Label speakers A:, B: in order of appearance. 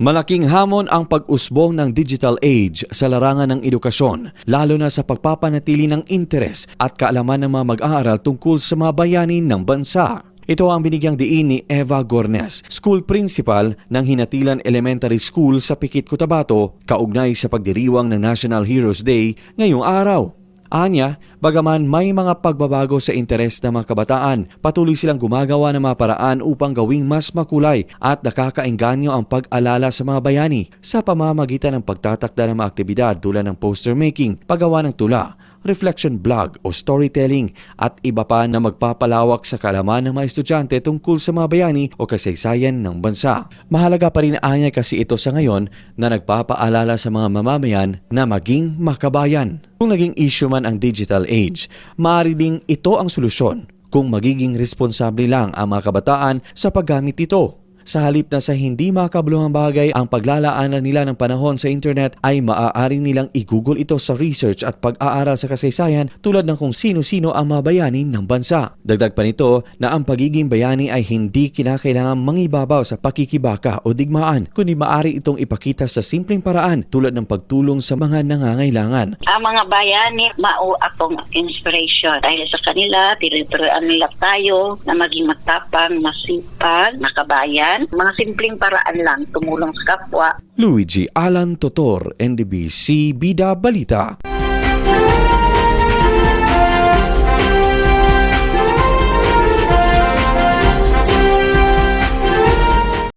A: Malaking hamon ang pag-usbong ng digital age sa larangan ng edukasyon, lalo na sa pagpapanatili ng interes at kaalaman ng mga mag-aaral tungkol sa mga bayani ng bansa. Ito ang binigyang diin ni Eva Gornes, school principal ng Hinatilan Elementary School sa Pikit, Cotabato, kaugnay sa pagdiriwang ng National Heroes Day ngayong araw. Anya, bagaman may mga pagbabago sa interes ng mga kabataan, patuloy silang gumagawa ng mga paraan upang gawing mas makulay at nakakaengganyo ang pag-alala sa mga bayani sa pamamagitan ng pagtatakda ng mga aktibidad tulad ng poster making, paggawa ng tula, reflection blog o storytelling at iba pa na magpapalawak sa kaalaman ng mga estudyante tungkol sa mga bayani o kasaysayan ng bansa. Mahalaga pa rin anya kasi ito sa ngayon na nagpapaalala sa mga mamamayan na maging makabayan. Kung naging issue man ang digital age, maaari ding ito ang solusyon kung magiging responsable lang ang mga kabataan sa paggamit ito. Sa halip na sa hindi makabuluhang bagay ang paglalaanan nila ng panahon sa internet ay maaari nilang i-google ito sa research at pag-aaral sa kasaysayan tulad ng kung sino-sino ang mga bayani ng bansa. Dagdag pa nito na ang pagiging bayani ay hindi kinakailangan mangibabaw sa pakikibaka o digmaan kundi maaari itong ipakita sa simpleng paraan tulad ng pagtulong sa mga nangangailangan.
B: Ang mga bayani, mao akong inspiration. Dahil sa kanila, tinuturuan nila tayo na maging matapang, masipag, nakabayan. Mga simpleng paraan lang, tumulong sa kapwa.
A: Luigi Alan Totor, NDBC Bida Balita.